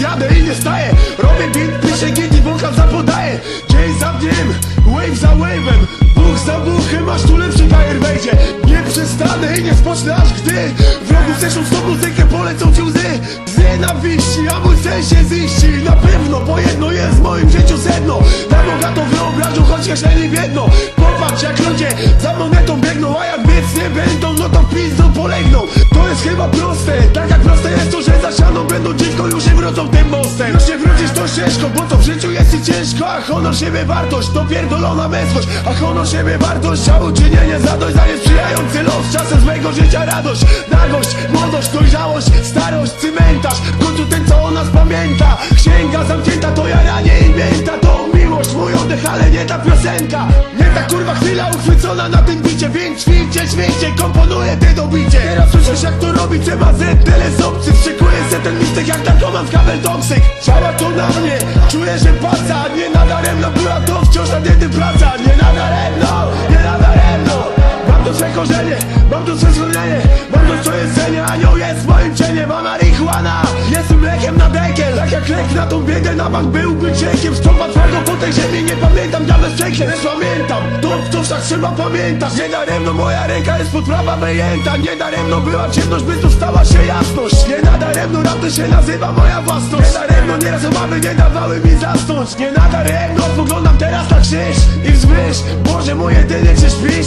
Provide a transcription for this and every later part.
jadę i nie staję. Robię beat, piszę git i wokal zapodaję Dzień za dniem, wave za wave'em. Buch za buchem, aż tu lepszy bajer wejdzie. Nie przestanę i nie spocznę aż gdy Wrogu zeszą z tą muzykę, polecą ci łzy. Z nienawiści, a mój sen się ziści. Na pewno, bo jedno jest w moim życiu sedno. Na bogato wyobrażą, choć kieszeni biedno Popatrz jak ludzie za monetą biegną A jak biec nie będą, no to w pizdu polegną. To jest chyba proste, tak jak będą dziwko Już się wrócą tym mostem. Już się wrócisz to ciężko, bo to w życiu jest ciężko. A honor siebie wartość, to pierdolona męskość. A honor siebie wartość, a uczynienie zadość Za niesprzyjający los, czasem z mego życia radość Nagość, młodość, dojrzałość, starość, cymentarz oddech, ale nie ta piosenka. Nie ta kurwa chwila uchwycona na tym bicie. Więc ćwiczę, ćwiczę, komponuję te dobicie. Teraz słyszysz jak to robi? CMZ, tyle z obcych Szykuję se ten mistek jak narkoman w kabel toksyk Działa to na mnie, czuję, że paca Nie nadaremno. Była to wciąż nad jednym praca. Nie nadaremno, nie nadaremno. Mam to swe korzenie, mam to swe schronienie Mam to co jedzenie, anioł jest moim cieniem. A marihuana Tak jak lek na tą biedę na bank byłby ciekiem. Stopa twardo po tej ziemi, nie pamiętam bez przekleństw Lecz pamiętam, to wciąż tak trzeba pamiętać. Nie daremno moja ręka jest pod prawa wyjęta. Nie daremno była ciemność, by tu stała się jasność. Nie nadaremno rap to się nazywa moja własność. Nie daremno nieraz obawy nie dawały mi zasnąć. Nie spoglądam teraz na krzyż i wzwyż. Boże mój jedyny, czy śpisz?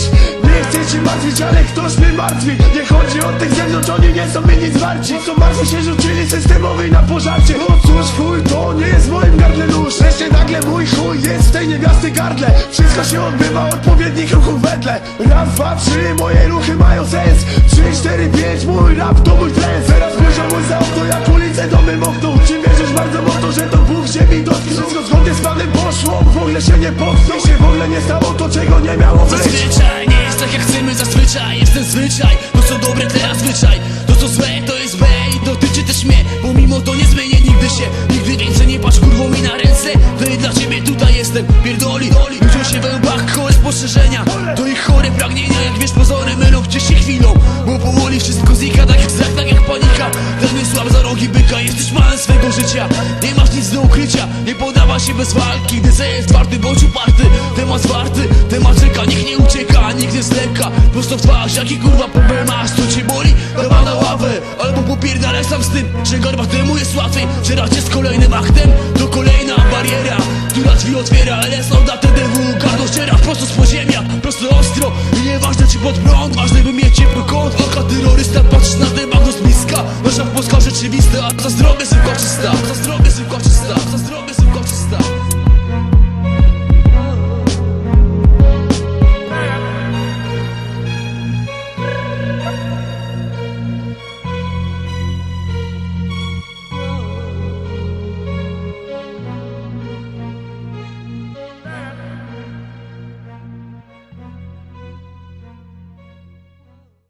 Nie chcę cię martwić, ale ktoś mnie martwi. Nie chodzi o tych zewnątrz, oni nie są mi nic warci Co martwi się rzucili systemowi na pożarcie. No cóż, chuj, to nie jest w moim gardle nóż. Wreszcie nagle mój chuj jest w tej niewiasty gardle. Wszystko się odbywa odpowiednich ruchów wedle. Raz, dwa, trzy, moje ruchy mają sens. Trzy, cztery, pięć, mój rap to mój trend Teraz spojrzał mój za okno, jak ulice domy mokną. Czy wierzysz bardzo mocno, że to Bóg ziemi dotknął Wszystko zgodnie z planem poszło, w ogóle się nie I się w ogóle nie stało to, czego nie miało być tak jak chcemy, zazwyczaj. Jest ten zwyczaj To co dobre teraz zwyczaj, to co złe to jest złe i dotyczy też mnie Bo mimo to nie zmienię nigdy się, nigdy więcej nie patrz kurwą mi na ręce. To i dla ciebie tutaj jestem, pierdoli Ludziom się we łbach chore spostrzeżenia To ich chore pragnienia, jak wiesz pozory mylą gdzieś się chwilą. Bo powoli wszystko znika, tak jak strach, tak jak panika. Ten słab za rogi byka, jesteś malem swego życia. Nie masz nic do ukrycia, nie podawa się bez walki. Gdy jest twardy, bądź uparty prosto w twarz Jaki kurwa problem masz, tu ci boli? Dawa na ławę, albo popierdalaj sam z tym Że garba temu jest łatwiej, że z kolejnym aktem To kolejna bariera, która drzwi otwiera LSO da TDW, gardło ściera Prosto z podziemia, prosto ostro I nieważne czy pod prąd, ważne by mieć ciepły kąt. Oka terrorysta patrz na